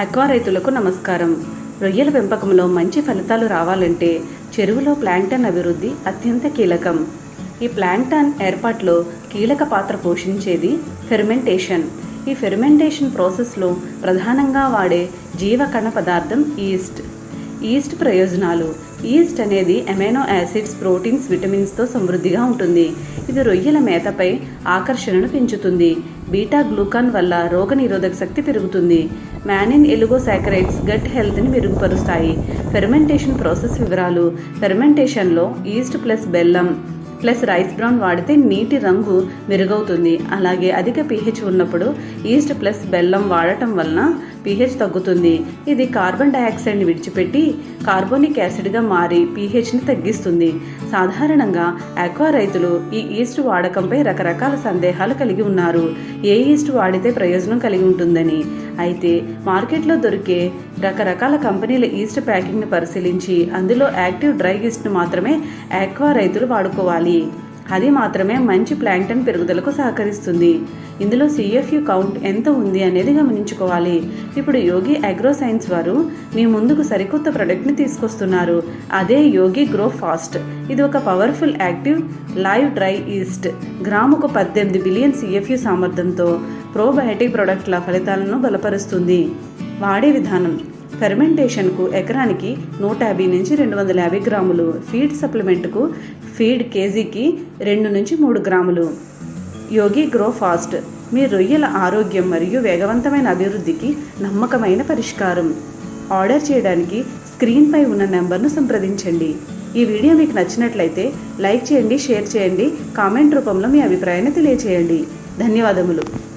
Aqua రైతులకు నమస్కారం. రొయ్యల పెంపకంలో మంచి ఫలితాలు రావాలంటే చెరువులో ప్లాంక్టన్ అభివృద్ధి అత్యంత కీలకం. ఈ ప్లాంక్టన్ ఏర్పాటులో కీలక పాత్ర పోషించేది ఫెర్మెంటేషన్. ఈ ఫెర్మెంటేషన్ ప్రాసెస్లో ప్రధానంగా వాడే జీవకణ పదార్థం ఈస్ట్. ఈస్ట్ ప్రయోజనాలు. ఈస్ట్ అనేది అమైనో యాసిడ్స్ ప్రోటీన్స్ విటమిన్స్తో సమృద్ధిగా ఉంటుంది. ఇది రొయ్యల మేతపై ఆకర్షణను పెంచుతుంది. బీటా గ్లూకాన్ వల్ల రోగనిరోధక శక్తి పెరుగుతుంది. మ్యానిన్ ఎలుగోసాకరైడ్స్ గట్ హెల్త్ని మెరుగుపరుస్తాయి. ఫెర్మెంటేషన్ ప్రాసెస్ వివరాలు. ఫెర్మెంటేషన్లో ఈస్ట్ ప్లస్ బెల్లం ప్లస్ రైస్ బ్రౌన్ వాడితే నీటి రంగు మెరుగవుతుంది. అలాగే అధిక పీహెచ్ ఉన్నప్పుడు ఈస్ట్ ప్లస్ బెల్లం వాడటం వలన పీహెచ్ తగ్గుతుంది. ఇది కార్బన్ డయాక్సైడ్ని విడిచిపెట్టి కార్బోనిక్ యాసిడ్గా మారి పీహెచ్ని తగ్గిస్తుంది. సాధారణంగా ఆక్వా రైతులు ఈ ఈస్ట్ వాడకంపై రకరకాల సందేహాలు కలిగి ఉన్నారు. ఏ ఈస్ట్ వాడితే ప్రయోజనం కలిగి ఉంటుందని. అయితే మార్కెట్లో దొరికే రకరకాల కంపెనీల ఈస్ట్ ప్యాకింగ్ను పరిశీలించి అందులో యాక్టివ్ డ్రై ఈస్ట్ను మాత్రమే ఆక్వా రైతులు వాడుకోవాలి. అది మాత్రమే మంచి ప్లాంక్టన్ పెరుగుదలకు సహకరిస్తుంది. ఇందులో సిఎఫ్యు కౌంట్ ఎంత ఉంది అనేది గమనించుకోవాలి. ఇప్పుడు యోగి అగ్రో సైన్స్ వారు మీ ముందుకు సరికొత్త ప్రొడక్ట్ని తీసుకొస్తున్నారు. అదే యోగి గ్రో ఫాస్ట్. ఇది ఒక powerful active live dry yeast. గ్రాముకు పద్దెనిమిది బిలియన్ సిఎఫ్యు సామర్థ్యంతో ప్రోబయోటిక్ ప్రొడక్ట్ల ఫలితాలను బలపరుస్తుంది. వాడే విధానం. ఫెర్మెంటేషన్కు ఎకరానికి నూట యాభై నుంచి రెండు వందల యాభై గ్రాములు ఫీడ్ సప్లిమెంట్కు ఫీడ్ కేజీకి రెండు నుంచి మూడు గ్రాములు. యోగి గ్రో ఫాస్ట్. మీ రొయ్యల ఆరోగ్యం మరియు వేగవంతమైన అభివృద్ధికి నమ్మకమైన పరిష్కారం. ఆర్డర్ చేయడానికి స్క్రీన్పై ఉన్న నెంబర్ను సంప్రదించండి. ఈ వీడియో మీకు నచ్చినట్లయితే లైక్ చేయండి షేర్ చేయండి కామెంట్ రూపంలో మీ అభిప్రాయాన్ని తెలియచేయండి. ధన్యవాదములు.